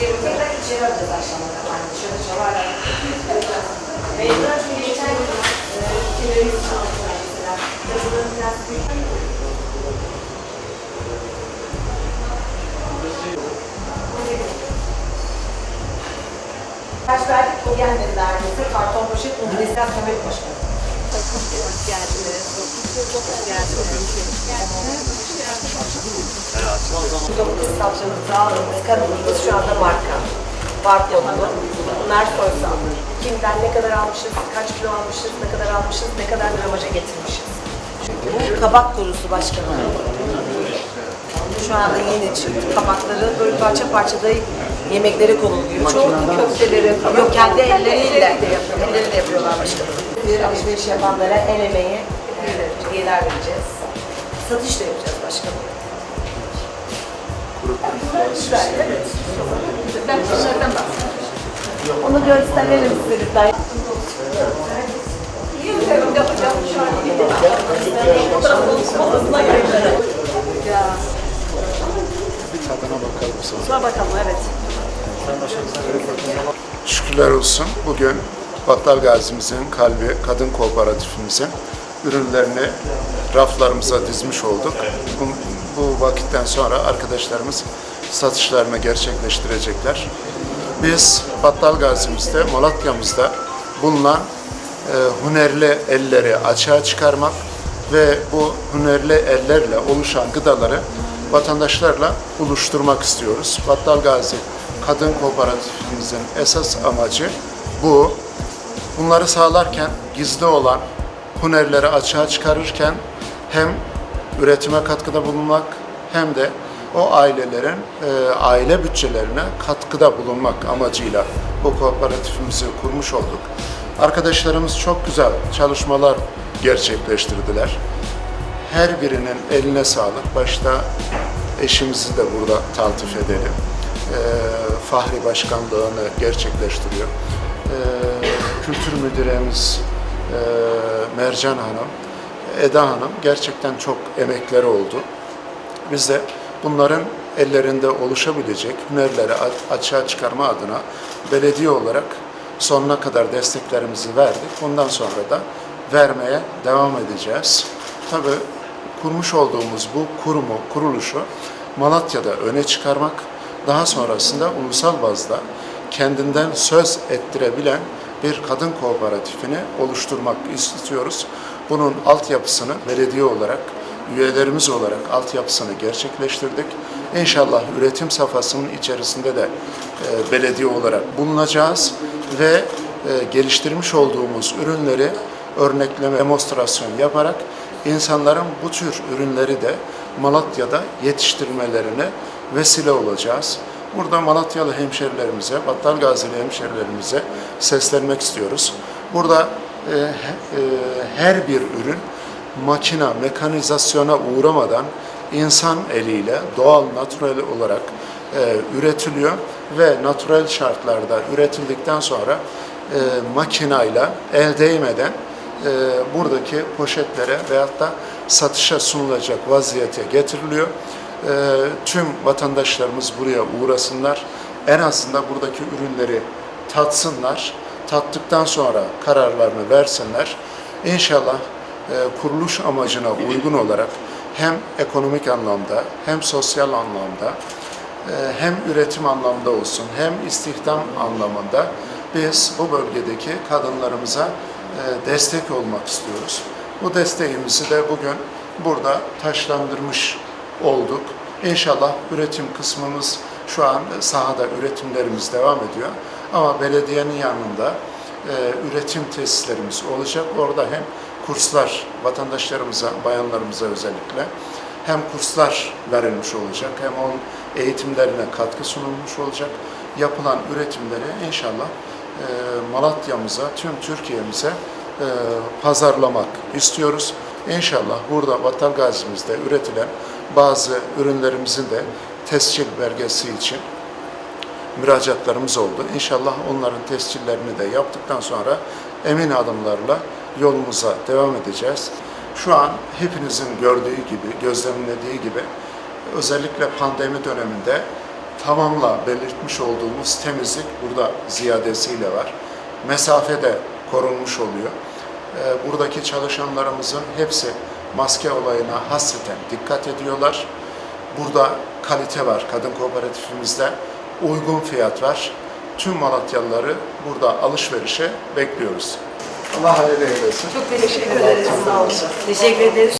içeri alacağız aşağıda. Yani dışarıda çalarlar. Meydan çünkü geçen gün ülkelerimiz. Kaç verdik o gelmedi neredeyse. Karton poşet mobilyasyon Samet Başkanı. Savcımız, sağlığımız, kadınımız şu anda marka. Var kodlu. Bunlar soysal. Kimden ne kadar almışız, kaç kilo almışız, ne kadar almışız, ne kadar gramaja getirmişiz. Bu kabak kurusu başkanım. Şu anda yeni çıktı. Kabakları böyle parça parça da yemeklere konuluyor. Çoğu köfteleri, yok kendi elleriyle, elleriyle yapıyorlar başkanım. Bir alışveriş yapanlara el emeği hediyeler vereceğiz. Satış da yapacağız başkanım. Güzel, evet. Ben bunlardan bahsedeyim. Onu gösterelim size lütfen. Bir tadına mısınız? Şuna bakalım evet. Şükürler olsun. Bugün Battal Gazi'mizin kalbi kadın kooperatifimizin ürünlerini raflarımıza dizmiş olduk. Bu, bu vakitten sonra arkadaşlarımız satışlarını gerçekleştirecekler. Biz Battal Gazi'mizde, Malatya'mızda bulunan e, hunerli elleri açığa çıkarmak ve bu hunerli ellerle oluşan gıdaları vatandaşlarla buluşturmak istiyoruz. Battal Gazi Kadın Kooperatifimizin esas amacı bu. Bunları sağlarken gizli olan hunerleri açığa çıkarırken hem üretime katkıda bulunmak hem de o ailelerin e, aile bütçelerine katkıda bulunmak amacıyla bu kooperatifimizi kurmuş olduk. Arkadaşlarımız çok güzel çalışmalar gerçekleştirdiler. Her birinin eline sağlık. Başta eşimizi de burada taltif edelim. Ee, Fahri Başkanlığını gerçekleştiriyor. Ee, Kültür Müdüremiz e, Mercan Hanım, Eda Hanım gerçekten çok emekleri oldu. Biz de bunların ellerinde oluşabilecek hünerleri açığa çıkarma adına belediye olarak sonuna kadar desteklerimizi verdik. Bundan sonra da vermeye devam edeceğiz. Tabii kurmuş olduğumuz bu kurumu, kuruluşu Malatya'da öne çıkarmak, daha sonrasında ulusal bazda kendinden söz ettirebilen bir kadın kooperatifini oluşturmak istiyoruz. Bunun altyapısını belediye olarak, üyelerimiz olarak altyapısını gerçekleştirdik. İnşallah üretim safhasının içerisinde de e, belediye olarak bulunacağız ve e, geliştirmiş olduğumuz ürünleri örnekleme, demonstrasyon yaparak insanların bu tür ürünleri de Malatya'da yetiştirmelerine vesile olacağız. Burada Malatyalı hemşerilerimize, Battal Gazili hemşerilerimize seslenmek istiyoruz. Burada e, e, her bir ürün makina, mekanizasyona uğramadan insan eliyle doğal, natural olarak e, üretiliyor ve natural şartlarda üretildikten sonra e, makinayla el değmeden e, buradaki poşetlere veyahut da satışa sunulacak vaziyete getiriliyor. E, tüm vatandaşlarımız buraya uğrasınlar. En azından buradaki ürünleri tatsınlar. Tattıktan sonra kararlarını versinler. İnşallah e, kuruluş amacına uygun olarak hem ekonomik anlamda hem sosyal anlamda e, hem üretim anlamda olsun hem istihdam anlamında biz bu bölgedeki kadınlarımıza e, destek olmak istiyoruz. Bu desteğimizi de bugün burada taşlandırmış olduk. İnşallah üretim kısmımız şu an sahada üretimlerimiz devam ediyor. Ama belediyenin yanında e, üretim tesislerimiz olacak. Orada hem kurslar vatandaşlarımıza, bayanlarımıza özellikle hem kurslar verilmiş olacak hem onun eğitimlerine katkı sunulmuş olacak. Yapılan üretimleri inşallah e, Malatya'mıza, tüm Türkiye'mize e, pazarlamak istiyoruz. İnşallah burada Battal Gazi'mizde üretilen bazı ürünlerimizin de tescil belgesi için müracaatlarımız oldu. İnşallah onların tescillerini de yaptıktan sonra emin adımlarla yolumuza devam edeceğiz. Şu an hepinizin gördüğü gibi, gözlemlediği gibi özellikle pandemi döneminde tamamla belirtmiş olduğumuz temizlik burada ziyadesiyle var. Mesafe de korunmuş oluyor. Ee, Buradaki çalışanlarımızın hepsi maske olayına hasreten dikkat ediyorlar. Burada kalite var kadın kooperatifimizde. Uygun fiyat var. Tüm Malatyalıları burada alışverişe bekliyoruz. Allah hayırlı eylesin. Çok teşekkür ederiz. Sağ olun. Teşekkür ederiz.